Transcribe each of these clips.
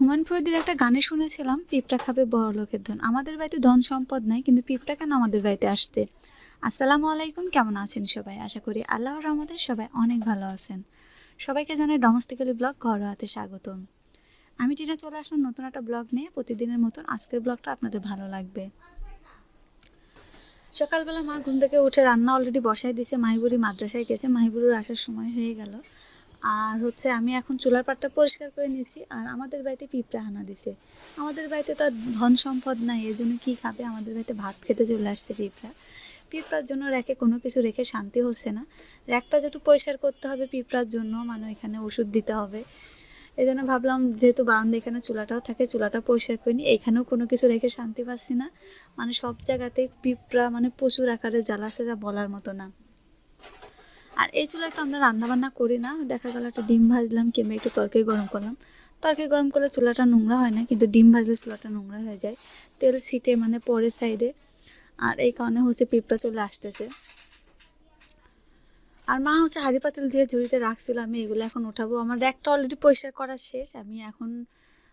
হুমায়ুন ফরিদির একটা গানে শুনেছিলাম, পিঁপড়া খাবে বড় লোকের ধন। আমাদের বাড়িতে ধন সম্পদ নাই, কিন্তু পিঁপড়া কেন আমাদের বাড়িতে আসতে? আসসালামু আলাইকুম, কেমন আছেন সবাই? আশা করি আল্লাহর রহমতে সবাই অনেক ভালো আছেন। সবাইকে জানাই ডোমেস্টিক্যালি ব্লগ ঘরোয়াতে স্বাগতম। আমি টিনা চলে আসলাম নতুন একটা ব্লগ নিয়ে। প্রতিদিনের মতন আজকের ব্লগটা আপনাদের ভালো লাগবে। সকালবেলা মা ঘুম থেকে উঠে রান্না অলরেডি বসাই দিয়েছে, মাহিবুরি মাদ্রাসায় গেছে। মাহিবুরুর আসার সময় হয়ে গেল। আর হচ্ছে আমি এখন চুলার পাটটা পরিষ্কার করে নিয়েছি, আর আমাদের বাড়িতে পিঁপড়া হানা দিছে। আমাদের বাড়িতে তো আর ধন সম্পদ নাই, এই জন্য কী খাবে? আমাদের বাড়িতে ভাত খেতে চলে আসছে পিঁপড়া। পিঁপড়ার জন্য র্যাকে কোনো কিছু রেখে শান্তি হচ্ছে না। র্যাকটা যেহেতু পরিষ্কার করতে হবে পিঁপড়ার জন্য মানে এখানে ওষুধ দিতে হবে। এই জন্য ভাবলাম যেহেতু বারান্দা এখানে চুলাটাও থাকে, চুলাটা পরিষ্কার করে নিই। এখানেও কোনো কিছু রেখে শান্তি পাচ্ছি না। মানে সব জায়গাতেই পিঁপড়া মানে প্রচুর আকারে জ্বালাছে যা বলার মতো না। আর এই চুলায় তো আমরা রান্না বান্না করি না। দেখা গেল একটা ডিম ভাজলাম, কিংবা একটু তরকারি গরম করলাম। তরকারি গরম করলে চুলাটা নোংরা হয় না, কিন্তু ডিম ভাজলে চুলাটা নোংরা হয়ে যায়। তেল ছিটে মানে পরের সাইডে। আর এই কারণে হচ্ছে পিঁপড়া চলে আসতেছে। আর মা হচ্ছে হাঁড়ি পাতিল দিয়ে ঝুড়িতে রাখছিল, আমি এগুলো এখন উঠাবো। আমার র্যাকটা অলরেডি পরিষ্কার করা শেষ। আমি এখন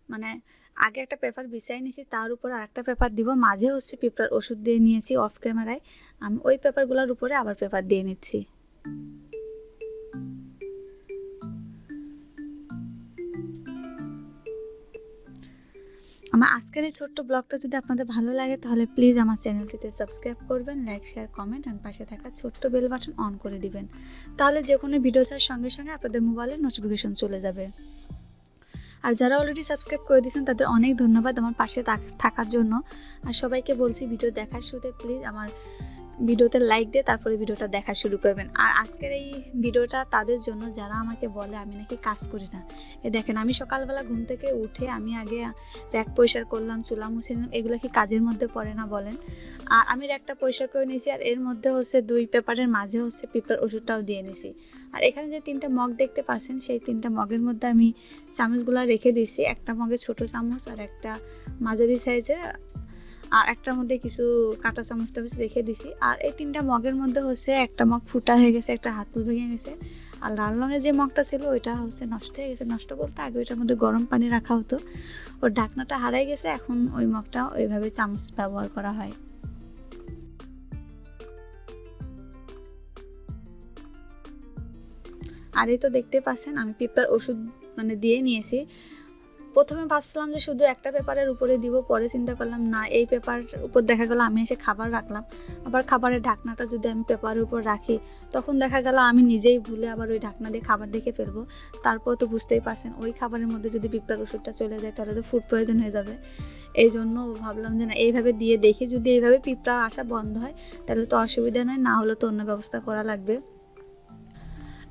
মানে আগে একটা পেপার বিছাই নিয়েছি তার উপর আরেকটা পেপার দিব। মাঝে হচ্ছে পিঁপড়ার ওষুধ দিয়ে নিয়েছি অফ ক্যামেরায় আমি ওই পেপারগুলোর উপরে আবার পেপার দিয়ে নিচ্ছি। আমার আজকের এই ছোট্ট ব্লগটা যদি আপনাদের ভালো লাগে, তাহলে প্লিজ আমার চ্যানেলটিতে সাবস্ক্রাইব করবেন লাইক শেয়ার কমেন্ট অ্যান্ড পাশে থাকা ছোট্ট বেল বাটন অন করে দিবেন। তাহলে যে কোনো ভিডিও ছাড়ার সঙ্গে সঙ্গে আপনাদের মোবাইলে নোটিফিকেশন চলে যাবে। আর যারা অলরেডি সাবস্ক্রাইব করে দিয়েছেন, তাদের অনেক ধন্যবাদ আমার পাশে থাক- থাকার জন্য। আর সবাইকে বলছি ভিডিও দেখার শুরুতে প্লিজ আমার ভিডিওতে লাইক দিয়ে তারপরে ভিডিওটা দেখা শুরু করবেন। আর আজকের এই ভিডিওটা তাদের জন্য যারা আমাকে বলে, আমি নাকি কাজ করি না। এ দেখেন, আমি সকালবেলা ঘুম থেকে উঠে আমি আগে র্যাক পরিষ্কার করলাম, চুলা মুছে নিলাম। এগুলো কি কাজের মধ্যে পড়ে না বলেন? আর আমি র্যাকটা পরিষ্কার করে নিয়েছি, আর এর মধ্যে হচ্ছে দুই পেপারের মাঝে হচ্ছে পেপার ওষুধটাও দিয়ে নিয়েছি আর এখানে যে তিনটা মগ দেখতে পাচ্ছেন, সেই তিনটা মগের মধ্যে আমি চামচগুলো রেখে দিয়েছি। একটা মগে ছোট চামচ আর একটা মাঝারি সাইজের আর একটার মধ্যে কিছু কাঁটা চামচ টামচ রেখে দিছি। আর এই তিনটা মগের মধ্যে হচ্ছে একটা মগ ফুটা হয়ে গেছে, একটা হাতুল ভেঙে গেছে। আর লাল রঙের যে মগটা ছিল, ওইটা হচ্ছে নষ্ট হয়ে গেছে। নষ্ট বলতে আগে ওইটার মধ্যে গরম পানি রাখা হতো। ওর ঢাকনাটা হারাই গেছে, এখন ওই মগটা ওইভাবে চামচ ব্যবহার করা হয়। আর এই তো দেখতে পাচ্ছেন, আমি পিঁপড়ার ওষুধ মানে দিয়ে নিয়েছি। প্রথমে ভাবছিলাম যে শুধু একটা পেপারের উপরে দিব, পরে চিন্তা করলাম, না, এই পেপার উপর দেখা গেল আমি এসে খাবার রাখলাম। আবার খাবারের ঢাকনাটা যদি আমি পেপারের উপর রাখি, তখন দেখা গেল আমি নিজেই ভুলে আবার ওই ঢাকনা দিয়ে খাবার দেখে ফেলব। তারপর তো বুঝতেই পারছেন, ওই খাবারের মধ্যে যদি পিঁপড়ার ওষুধটা চলে যায়, তাহলে তো ফুড পয়জন হয়ে যাবে। এই জন্য ভাবলাম যে না, এইভাবে দিয়ে দেখি, যদি এইভাবে পিঁপড়া আসা বন্ধ হয়, তাহলে তো অসুবিধা নয়, না হলে তো অন্য ব্যবস্থা করা লাগবে।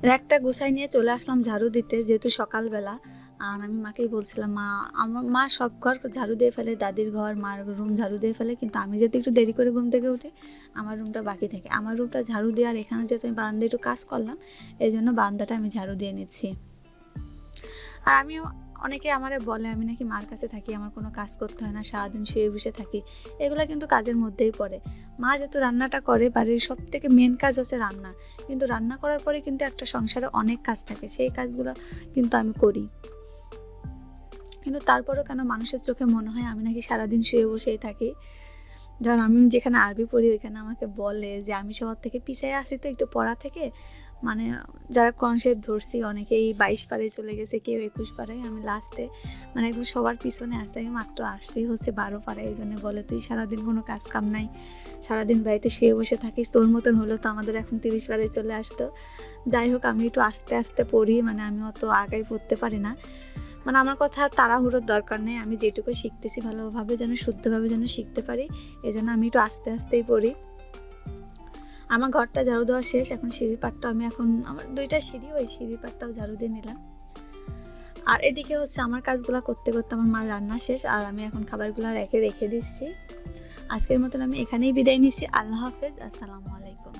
র্যাকটা গুছাই নিয়ে চলে আসলাম ঝাড়ু দিতে, যেহেতু সকালবেলা। আর আমি মাকেই বলছিলাম, মা, আমার মা সব ঘর ঝাড়ু দিয়ে ফেলে, দাদির ঘর, মার রুম ঝাড়ু দিয়ে ফেলে, কিন্তু আমি যেহেতু একটু দেরি করে ঘুম থেকে উঠি, আমার রুমটা বাকি থাকে। আমার রুমটা ঝাড়ু দিয়ে, আর এখানে যেহেতু আমি বারান্দায় একটু কাজ করলাম, এই জন্য বারান্দাটা আমি ঝাড়ু দিয়ে নিচ্ছি। আর আমিও, অনেকে আমারে বলে, আমি নাকি মার কাছে থাকি, আমার কোনো কাজ করতে হয় না, সারাদিন শুয়ে বসে থাকি। এগুলো কিন্তু কাজের মধ্যেই পড়ে। মা যেহেতু রান্নাটা করে, বাড়ির সব থেকে মেন কাজ হচ্ছে রান্না। কিন্তু রান্না করার পরে কিন্তু একটা সংসারে অনেক কাজ থাকে, সেই কাজগুলো কিন্তু আমি করি। কিন্তু তারপরও কেন মানুষের চোখে মনে হয় আমি নাকি সারাদিন শুয়ে বসেই থাকি? ধর আমি যেখানে আরবি পড়ি, ওইখানে আমাকে বলে যে আমি সবার থেকে পিছিয়ে আসি তো একটু পড়া থেকে। মানে যারা কনসেপ্ট ধরছি, অনেকেই বাইশ পারে চলে গেছে, কেউ একুশ পারে আমি লাস্টে মানে একদম সবার পিছনে আসি আমি মাত্র আসছি হচ্ছে বারো পারে এই জন্য বলে, তুই সারাদিন কোনো কাজ কাম নাই, সারাদিন বাড়িতে শুয়ে বসে থাকিস, তোর মতন হলো তো আমাদের এখন তিরিশ পারে চলে আসতো। যাই হোক, আমি একটু আস্তে আস্তে পড়ি মানে আমি অত আগাই পড়তে পারি না। মানে আমার কথা তাড়াহুড়োর দরকার নেই। আমি যেটুকু শিখতেছি ভালোভাবে যেন, শুদ্ধভাবে যেন শিখতে পারি এই জন্য আমি একটু আস্তে আস্তেই পড়ি। আমার ঘরটা ঝাড়ু দেওয়া শেষ, এখন সিঁড়ি পাটটা আমি এখন, আমার দুইটা সিঁড়ি, ওই সিঁড়ি পাটটাও ঝাড়ু দিয়ে নিলাম। আর এদিকে হচ্ছে আমার কাজগুলো করতে করতে আমার মার রান্না শেষ, আর আমি এখন খাবারগুলো রেখে রেখে দিচ্ছি। আজকের মতন আমি এখানেই বিদায় নিচ্ছি। আল্লাহ হাফেজ, আসসালামু আলাইকুম।